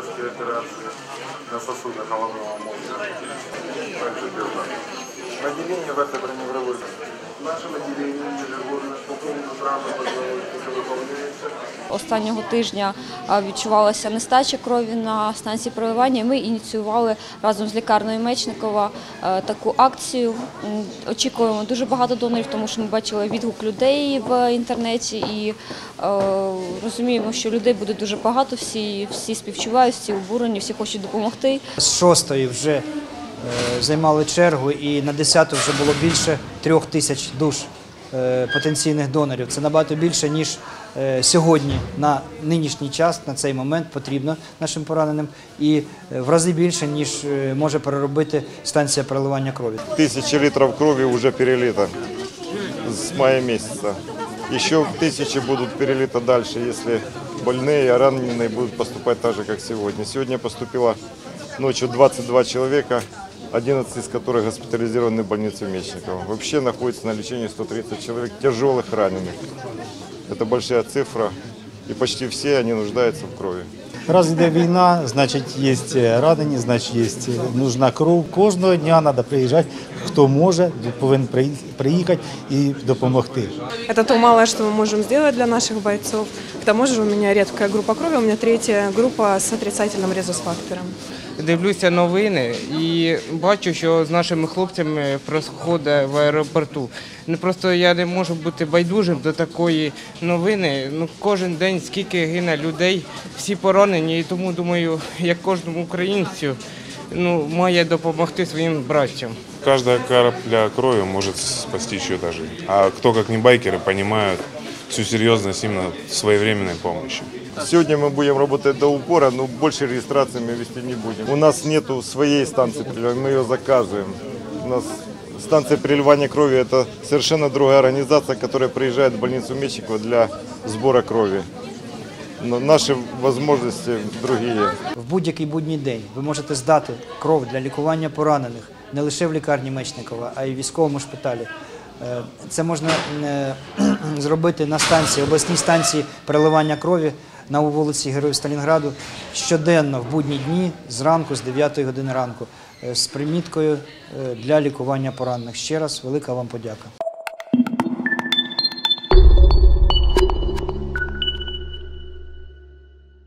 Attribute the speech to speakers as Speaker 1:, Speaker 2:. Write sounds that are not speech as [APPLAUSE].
Speaker 1: хирургические операции на сосудах головного мозга. Также без Отделение в этой броневой. В нашем отделении ежегодно по поводу травмы позволяет
Speaker 2: Останнього тижня відчувалася нестача крові на станції проливання. Ми ініціювали разом з лікарнею Мечникова е, таку акцію. Очікуємо дуже багато донорів, тому що ми бачили відгук людей в інтернеті і е, розуміємо, що людей буде дуже багато. Всі, всі співчувають, всі обурені, всі хочуть допомогти.
Speaker 3: З шостої вже е, займали чергу, і на десяту вже було більше трьох тисяч душ потенційних донорів. Це набагато більше, ніж е, сьогодні на нинішній час, на цей момент потрібно нашим пораненим, і е, в рази більше, ніж е, може переробити станція переливання крові.
Speaker 4: Тысячи литров крови уже перелито с мая месяца. Еще тысячи будут перелиты дальше, если больные, раненые будут поступать так же, как сегодня. Сегодня поступило ночью 22 человека, 11 из которых госпитализированы в больнице Мечникова. Вообще находится на лечении 130 человек тяжелых раненых. Это большая цифра, и почти все они нуждаются в крови.
Speaker 5: Раз йде війна, значить є ранені, значить є нужна кров. Кожного дня треба приїжджати, хто може, повинен приї- приїхати і допомогти.
Speaker 6: Это то малое, что мы можем сделать для наших бойцов. К тому же у меня редкая группа крови, у меня третья группа с отрицательным резус-фактором.
Speaker 7: Дивлюся новини і бачу, що з нашими хлопцями проходить в аеропорту. Не просто я не можу бути байдужим до такої новини. Ну кожен день скільки гине людей, всі поранені, і тому думаю, як кожному українцю ну має допомогти своїм братцям.
Speaker 8: Каждая капля крови может спасти чью-то жизнь. А кто, как не байкеры, понимают всю серьезность именно своевременной помощи.
Speaker 4: Сегодня мы будем работать до упора, но больше регистрации мы вести не будем. У нас нету своей станции переливания, мы ее заказываем. У нас станция переливания крови – это совершенно другая организация, которая приезжает в больницу Мечникова для сбора крови. Наши возможности другие.
Speaker 3: В будь-який будній день ви можете здати кров для лікування поранених не лише в лікарні Мечникова, а й в військовому шпиталі. Е, Це можна е, [CLEARS THROAT] зробити на станції, обласній станції переливання крові на вулиці Героїв Сталінграду щоденно в будні дні зранку з 9 години ранку е, з приміткою для лікування поранених. Ще раз велика вам подяка.